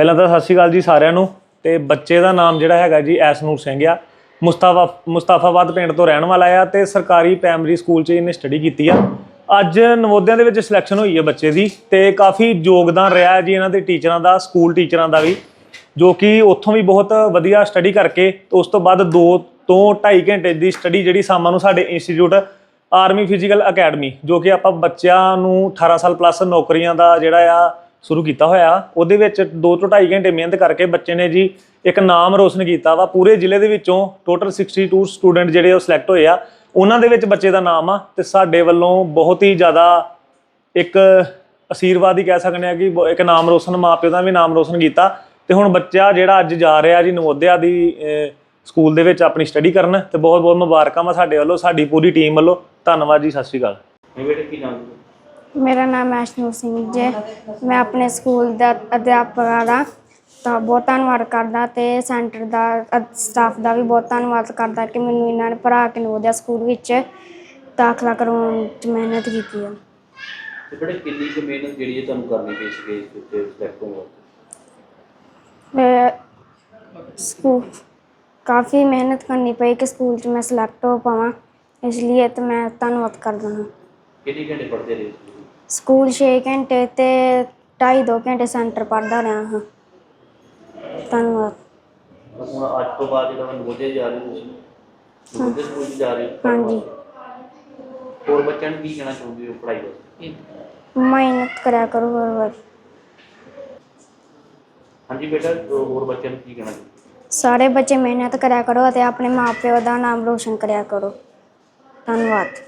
ਪਹਿਲਾਂ ਤਾਂ ਸਤਿ ਸ਼੍ਰੀ ਅਕਾਲ ਜੀ ਸਾਰਿਆਂ ਨੂੰ ਤੇ ਬੱਚੇ ਦਾ ਨਾਮ ਜਿਹੜਾ ਹੈਗਾ ਜੀ ਐਸਨੂਰ ਸਿੰਘ ਆ। ਮੁਸਤਾਫਾ ਮੁਸਤਾਫਾਬਾਦ ਪਿੰਡ ਤੋਂ ਰਹਿਣ ਵਾਲਾ ਆ ਤੇ ਸਰਕਾਰੀ ਪ੍ਰਾਇਮਰੀ ਸਕੂਲ 'ਚ ਇਹਨੇ ਸਟੱਡੀ ਕੀਤੀ ਆ। ਅੱਜ ਨਵੋਦਿਆਂ ਦੇ ਵਿੱਚ ਸਿਲੈਕਸ਼ਨ ਹੋਈ ਹੈ ਬੱਚੇ ਦੀ ਤੇ ਕਾਫੀ ਯੋਗਦਾਨ ਰਿਹਾ ਹੈ ਜੀ ਇਹਨਾਂ ਦੇ ਟੀਚਰਾਂ ਦਾ ਸਕੂਲ ਟੀਚਰਾਂ ਦਾ ਵੀ, ਜੋ ਕਿ ਉੱਥੋਂ ਵੀ ਬਹੁਤ ਵਧੀਆ ਸਟੱਡੀ ਕਰਕੇ ਤੇ ਉਸ ਤੋਂ ਬਾਅਦ 2 ਤੋਂ 2.5 ਘੰਟੇ ਦੀ ਸਟੱਡੀ ਜਿਹੜੀ ਸ਼ਾਮਾਂ ਨੂੰ ਸਾਡੇ ਇੰਸਟੀਚਿਊਟ ਆਰਮੀ ਫਿਜ਼ੀਕਲ ਅਕੈਡਮੀ ਜੋ ਕਿ ਆਪਾਂ ਬੱਚਿਆਂ ਨੂੰ 18 ਸਾਲ ਪਲੱਸ ਨੌਕਰੀਆਂ ਦਾ ਜਿਹੜਾ ਆ ਸ਼ੁਰੂ ਕੀਤਾ ਹੋਇਆ। ਉਹਦੇ ਵਿੱਚ 2 ਤੋਂ 2.5 ਘੰਟੇ ਮਿਹਨਤ ਕਰਕੇ ਬੱਚੇ ਨੇ ਜੀ ਇੱਕ ਨਾਮ ਰੋਸ਼ਨ ਕੀਤਾ ਵਾ। ਪੂਰੇ ਜ਼ਿਲ੍ਹੇ ਦੇ ਵਿੱਚੋਂ ਟੋਟਲ 62 ਸਟੂਡੈਂਟ ਜਿਹੜੇ ਉਹ ਸਿਲੈਕਟ ਹੋਏ ਆ। ਉਹਨਾਂ ਦੇ ਵਿੱਚ ਬੱਚੇ ਦਾ ਨਾਮ ਆ ਤੇ ਸਾਡੇ ਵੱਲੋਂ ਬਹੁਤ ਹੀ ਜ਼ਿਆਦਾ ਇੱਕ ਅਸੀਰਵਾਦ ਹੀ ਕਹਿ ਸਕਦੇ ਆ ਕਿ ਬ- ਇੱਕ ਨਾਮ ਰੋਸ਼ਨ, ਮਾਪਿਓ ਦਾ ਵੀ ਨਾਮ ਰੋਸ਼ਨ ਕੀਤਾ। ਤੇ ਹੁਣ ਬੱਚਾ ਜਿਹੜਾ ਅੱਜ ਜਾ ਰਿਹਾ ਜੀ ਨਵੋਦਿਆ ਦੀ ਸਕੂਲ ਦੇ ਵਿੱਚ ਆਪਣੀ ਸਟੱਡੀ ਕਰਨ। ਤੇ ਬਹੁਤ ਬਹੁਤ ਮੁਬਾਰਕਾਂ ਵਾ ਸਾਡੇ ਵੱਲੋਂ, ਸਾਡੀ ਪੂਰੀ ਟੀਮ ਵੱਲੋਂ। ਧੰਨਵਾਦ ਜੀ, ਸਤਿ ਸ਼੍ਰੀ ਅਕਾਲ। ਬੇਟੇ ਕੀ ਨਾਮ ਮੇਰਾ ਨਾਮ ਐਸ਼ਨੂਰ ਸਿੰਘ ਜੀ। ਮੈਂ ਆਪਣੇ ਸਕੂਲ ਦਾ ਅਧਿਆਪਕਾਂ ਦਾ ਤਾਂ ਬਹੁਤ ਧੰਨਵਾਦ ਕਰਦਾ ਤੇ ਸੈਂਟਰ ਦਾ ਸਟਾਫ ਦਾ ਵੀ ਬਹੁਤ ਧੰਨਵਾਦ ਕਰਦਾ ਕਿ ਮੈਨੂੰ ਇਹਨਾਂ ਨੇ ਭਰਾ ਕੇ ਨਵੋਦਿਆ ਸਕੂਲ ਵਿੱਚ ਦਾਖਲਾ ਕਰਵਾਉਣ 'ਚ ਮਿਹਨਤ ਕੀਤੀ ਹੈ ਤੇ ਬੇਟੇ ਕਿੰਨੀ ਕੁ ਮਿਹਨਤ ਜਿਹੜੀ ਹੈ ਤੁਹਾਨੂੰ ਕਰਨੀ ਪਈ ਸੀ ਇਸ ਉੱਤੇ ਵਾਸਤੇ ਮੈਂ ਸਕੂਲ ਕਾਫੀ ਮਿਹਨਤ ਕਰਨੀ ਪਈ ਕਿ ਸਕੂਲ 'ਚ ਮੈਂ ਸਿਲੈਕਟ ਹੋ ਪਾਵਾਂ। ਇਸ ਲਈ ਤੇ ਮੈਂ ਧੰਨਵਾਦ ਕਰਦਾ ਹਾਂ। ਕਿੰਨੇ ਘੰਟੇ ਪੜ੍ਹਦੇ ਰਹੇ? ਸੀ ਸਕੂਲ 6 ਘੰਟੇ ਤੇ 2.5 2 ਘੰਟੇ ਸੈਂਟਰ ਪੜ੍ਹਦਾ ਰਿਹਾ ਹਾਂ। ਧੰਨਵਾਦ। ਹੁਣ ਅੱਜ ਤੋਂ ਬਾਅਦ ਜਿਹੜਾ ਨਵੋਦਿਆ ਜਾ ਰਹੇ ਹੋ। ਤੁਸੀਂ ਨਵੋਦਿਆ ਸਕੂਲ 'ਚ ਜਾ ਰਹੇ ਹੋ। ਹਾਂਜੀ। ਹੋਰ ਬੱਚਿਆਂ ਨੂੰ ਕੀ ਕਹਿਣਾ ਚਾਹੁੰਦੇ ਹੋ ਪੜ੍ਹਾਈ ਵਾਸਤੇ? ਮਿਹਨਤ ਕਰਿਆ ਕਰੋ ਹਰ ਵਾਰ। ਹਾਂਜੀ ਬੇਟਾ ਹੋਰ ਬੱਚਿਆਂ ਨੂੰ ਕੀ ਕਹਿਣਾ ਚਾਹੁੰਦੇ ਸਾਰੇ ਬੱਚੇ ਮਿਹਨਤ ਕਰਿਆ ਕਰੋ ਅਤੇ ਆਪਣੇ ਮਾਪਿਓ ਦਾ ਨਾਮ ਰੋਸ਼ਨ ਕਰਿਆ ਕਰੋ। ਧੰਨਵਾਦ।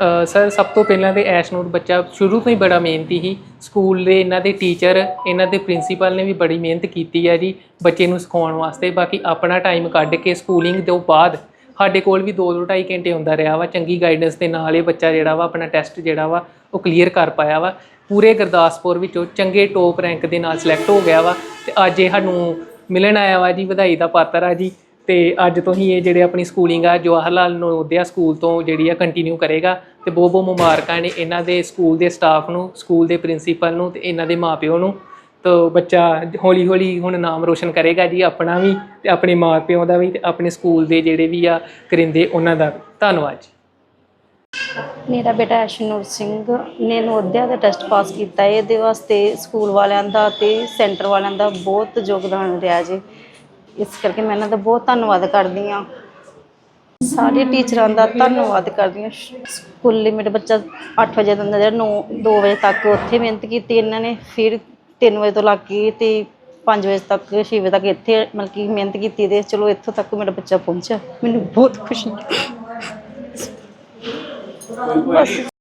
ਸਰ, ਸਭ ਤੋਂ ਪਹਿਲਾਂ ਤੇ ਐਸ਼ਨੂਰ ਬੱਚਾ ਸ਼ੁਰੂ ਤੋਂ ਹੀ ਬੜਾ ਮਿਹਨਤੀ ਸੀ। ਸਕੂਲ ਦੇ ਇਹਨਾਂ ਦੇ ਟੀਚਰ, ਇਹਨਾਂ ਦੇ ਪ੍ਰਿੰਸੀਪਲ ਨੇ ਵੀ ਬੜੀ ਮਿਹਨਤ ਕੀਤੀ ਹੈ ਜੀ ਬੱਚੇ ਨੂੰ ਸਿਖਾਉਣ ਵਾਸਤੇ। ਬਾਕੀ ਆਪਣਾ ਟਾਈਮ ਕੱਢ ਕੇ ਸਕੂਲਿੰਗ ਤੋਂ ਬਾਅਦ ਸਾਡੇ ਕੋਲ ਵੀ 2 2.5 ਘੰਟੇ ਹੁੰਦਾ ਰਿਹਾ ਵਾ। ਚੰਗੀ ਗਾਈਡੈਂਸ ਦੇ ਨਾਲ ਇਹ ਬੱਚਾ ਜਿਹੜਾ ਵਾ, ਆਪਣਾ ਟੈਸਟ ਜਿਹੜਾ ਵਾ, ਉਹ ਕਲੀਅਰ ਕਰ ਪਾਇਆ ਵਾ। ਪੂਰੇ ਗੁਰਦਾਸਪੁਰ ਵਿੱਚੋਂ ਚੰਗੇ ਟੋਪ ਰੈਂਕ ਦੇ ਨਾਲ ਸਿਲੈਕਟ ਹੋ ਗਿਆ ਵਾ ਤੇ ਅੱਜ ਇਹ ਸਾਨੂੰ ਮਿਲਣ ਆਇਆ ਵਾ ਜੀ, ਵਧਾਈ ਦਾ ਪਾਤਰ ਆ ਜੀ। ਤੇ ਅੱਜ ਤੋਂ ਹੀ ਇਹ ਜਿਹੜੇ ਆਪਣੀ ਸਕੂਲਿੰਗ ਆ ਜਵਾਹਰ ਲਾਲ ਨਵੋਦਿਆ ਸਕੂਲ ਤੋਂ ਜਿਹੜੀ ਆ ਕੰਟੀਨਿਊ ਕਰੇਗਾ ਤੇ ਬਹੁਤ ਬਹੁਤ ਮੁਬਾਰਕਾਂ ਨੇ ਇਹਨਾਂ ਦੇ ਸਕੂਲ ਦੇ ਸਟਾਫ ਨੂੰ ਸਕੂਲ ਦੇ ਪ੍ਰਿੰਸੀਪਲ ਨੂੰ ਤੇ ਇਹਨਾਂ ਦੇ ਮਾਪਿਓ ਨੂੰ। ਤੋ ਬੱਚਾ ਹੌਲੀ ਹੌਲੀ ਹੁਣ ਨਾਮ ਰੋਸ਼ਨ ਕਰੇਗਾ ਜੀ ਆਪਣਾ ਵੀ ਤੇ ਆਪਣੇ ਮਾਪਿਓ ਦਾ ਵੀ ਤੇ ਆਪਣੇ ਸਕੂਲ ਦੇ ਜਿਹੜੇ ਵੀ ਆ ਕਰਿੰਦੇ ਉਹਨਾਂ ਦਾ ਵੀ। ਧੰਨਵਾਦ ਜੀ। ਮੇਰਾ ਬੇਟਾ ਅਸ਼ਨੂਰ ਸਿੰਘ ਨੇ ਨਵੋਦਿਆ ਦਾ ਟੈਸਟ ਪਾਸ ਕੀਤਾ। ਹੈ ਇਹਦੇ ਵਾਸਤੇ ਸਕੂਲ ਵਾਲਿਆਂ ਦਾ ਤੇ ਸੈਂਟਰ ਵਾਲਿਆਂ ਦਾ ਬਹੁਤ ਯੋਗਦਾਨ ਰਿਹਾ ਜੀ। ਇਸ ਕਰਕੇ ਮੈਂ ਇਹਨਾਂ ਦਾ ਬਹੁਤ ਧੰਨਵਾਦ ਕਰਦੀ ਹਾਂ। ਸਾਰੇ ਟੀਚਰਾਂ ਦਾ ਧੰਨਵਾਦ ਕਰਦੀ ਹਾਂ। ਸਕੂਲੇ ਮੇਰਾ ਬੱਚਾ 8 ਵਜੇ ਦਾ ਹੁੰਦਾ ਜਿਹੜਾ 9 2 ਵਜੇ ਤੱਕ ਉੱਥੇ ਮਿਹਨਤ ਕੀਤੀ ਇਹਨਾਂ ਨੇ। ਫਿਰ 3 ਵਜੇ ਤੋਂ ਲੱਗ ਕੇ ਤੇ 5 ਵਜੇ ਤੱਕ 6 ਵਜੇ ਤੱਕ ਇੱਥੇ ਮਤਲਬ ਕਿ ਮਿਹਨਤ ਕੀਤੀ ਤੇ ਚਲੋ ਇੱਥੋਂ ਤੱਕ ਮੇਰਾ ਬੱਚਾ ਪਹੁੰਚਿਆ। ਮੈਨੂੰ ਬਹੁਤ ਖੁਸ਼ੀ। ਬਸ